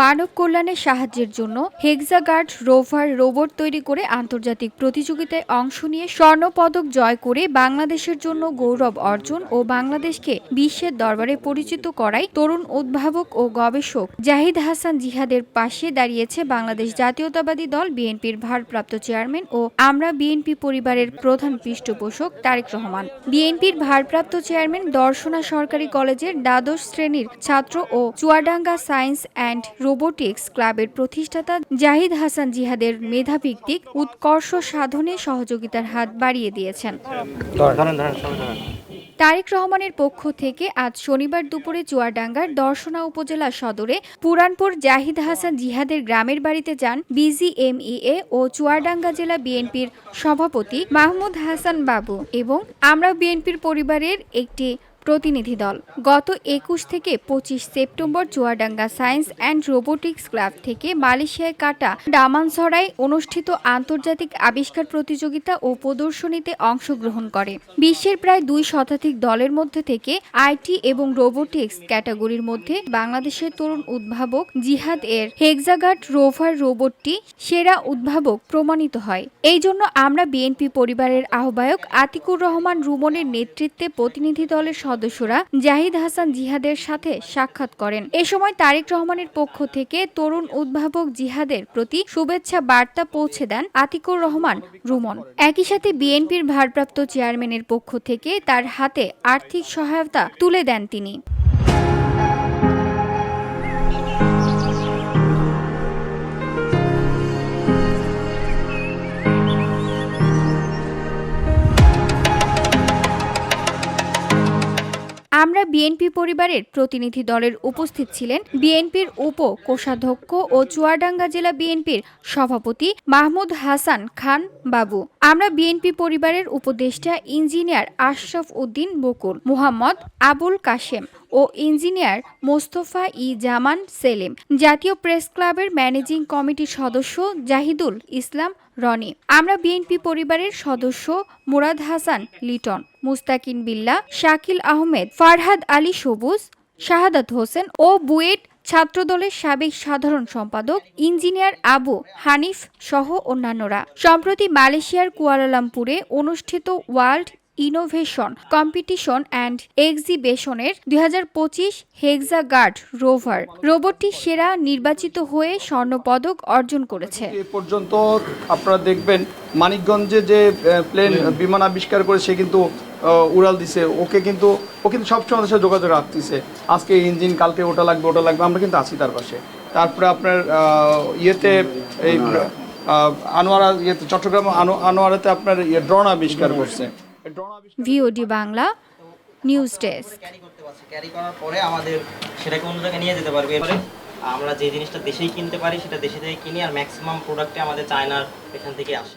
মানব কল্যাণের সাহায্যের জন্য হেক্সাগার্ড রোভার রোবট তৈরি করে আন্তর্জাতিক প্রতিযোগিতায় অংশ নিয়ে স্বর্ণ পদক জয় করে বাংলাদেশের জন্য গৌরব অর্জন ও বাংলাদেশকে বিশ্বের দরবারে পরিচিত করায় তরুণ উদ্ভাবক ও গবেষক জাহিদ হাসান জিহাদের পাশে দাঁড়িয়েছে বাংলাদেশ জাতীয়তাবাদী দল, বিএনপির ভারপ্রাপ্ত চেয়ারম্যান ও আমরা বিএনপি পরিবারের প্রধান পৃষ্ঠপোষক তারেক রহমান। বিএনপির ভারপ্রাপ্ত চেয়ারম্যান দর্শনা সরকারি কলেজের দ্বাদশ শ্রেণির ছাত্র ও চুয়াডাঙ্গা সায়েন্স অ্যান্ড রোবোটিক্স ক্লাবের প্রতিষ্ঠাতা জাহিদ হাসান জিহাদের মেধাভিত্তিক উৎকর্ষ সাধনে সহযোগিতার হাত বাড়িয়ে দিয়েছেন। তারেক রহমানের পক্ষ থেকে আজ শনিবার দুপুরে চুয়াডাঙ্গার দর্শনা উপজেলা সদরে পুরানপুর জাহিদ হাসান জিহাদের গ্রামের বাড়িতে যান বিজিএমইএ ও চুয়াডাঙ্গা জেলা বিএনপির সভাপতি মাহমুদ হাসান বাবু এবং আমরা বিএনপির পরিবারের একটি প্রতিনিধি দল। গত একুশ থেকে পঁচিশ September Chuadanga science and robotics club থেকে মালয়েশিয়ায় কাটা ডামানসরায় অনুষ্ঠিত আন্তর্জাতিক আবিষ্কার প্রতিযোগিতা ও প্রদর্শনীতে অংশগ্রহণ করে। বিশ্বের প্রায় দুই শতাধিক দলের মধ্যে থেকে আইটি এবং রোবোটিক্স ক্যাটাগরির মধ্যে বাংলাদেশের তরুণ উদ্ভাবক জিহাদ এর হেক্সাগার্ড রোভার রোবটটি সেরা উদ্ভাবক প্রমাণিত হয়। এই জন্য আমরা বিএনপি পরিবারের আহ্বায়ক আতিকুর রহমান রুমনের নেতৃত্বে প্রতিনিধি দলের সদস্যরা জাহিদ হাসান জিহাদের সাথে সাক্ষাৎ করেন। এ সময় তারেক রহমানের পক্ষ থেকে তরুণ উদ্ভাবক জিহাদের প্রতি শুভেচ্ছা বার্তা পৌঁছে দেন আতিকুর রহমান রুমন। একই সাথে বিএনপির ভারপ্রাপ্ত চেয়ারম্যানের পক্ষ থেকে তার হাতে আর্থিক সহায়তা তুলে দেন তিনি। আমরা বিএনপি পরিবারের প্রতিনিধি দলের উপস্থিত ছিলেন বিএনপির উপ কোষাধ্যক্ষ ও চুয়াডাঙ্গা জেলা বিএনপির সভাপতি মাহমুদ হাসান খান বাবু। আমরা বিএনপি পরিবারের উপদেষ্টা ইঞ্জিনিয়ার আশরাফ উদ্দিন বকুল, মুহাম্মদ আবুল কাশেম ও ইঞ্জিনিয়ার মোস্তফা ই জামান সেলিম, জাতীয় প্রেস ক্লাবের ম্যানেজিং কমিটির সদস্য জাহিদুল ইসলাম রনি। আমরা বিএনপি পরিবারের সদস্য মুরাদ হাসান লিটন, মুস্তাকিন বিল্লা, শাকিল আহমেদ, ফারহাদ আলী সবুজ, শাহাদাত হোসেন ও বুয়েট ছাত্রদলের সাবেক সাধারণ সম্পাদক ইঞ্জিনিয়ার আবু হানিফ সহ অন্যান্যরা। সম্প্রতি মালয়েশিয়ার কুয়ালালামপুরে অনুষ্ঠিত ওয়ার্ল্ড ইনোভেশন কম্পিটিশন অ্যান্ড এক্সিবিশনের দুই হাজার পঁচিশ হেক্সা গার্ড রোভার। রোবটটি সেরা নির্বাচিত হয়ে স্বর্ণপদক অর্জন করেছে। এ পর্যন্ত আপনারা দেখবেন মানিকগঞ্জে যে প্লেন বিমান আবিষ্কার করে সে কিন্তু উড়াল দিছে। ওকে কিন্তু ও কিন্তু সবসময় আমাদের সাথে যোগাযোগ রাখতেছে। আজকে ইঞ্জিন কালকে ওটা লাগবে ওটা লাগবে আমরা কিন্তু আছি তার পাশে। তারপরে আপনার ইয়েতে এই আনোয়ারা। ইয়েতে চট্টগ্রাম আনো- আনোয়ারাতে আপনার ইয়ে ড্রোন আবিষ্কার করছে। VOD Bangla news desk. Carry পরে আমাদের সেটাকে অন্য জায়গায় নিয়ে যেতে পারবে। আমরা যে জিনিসটা দেশেই কিনতে পারি, সেটা দেশে থেকে কিনি আর ম্যাক্সিমাম প্রোডাক্টে আমাদের চায়নার এখান থেকে আসে।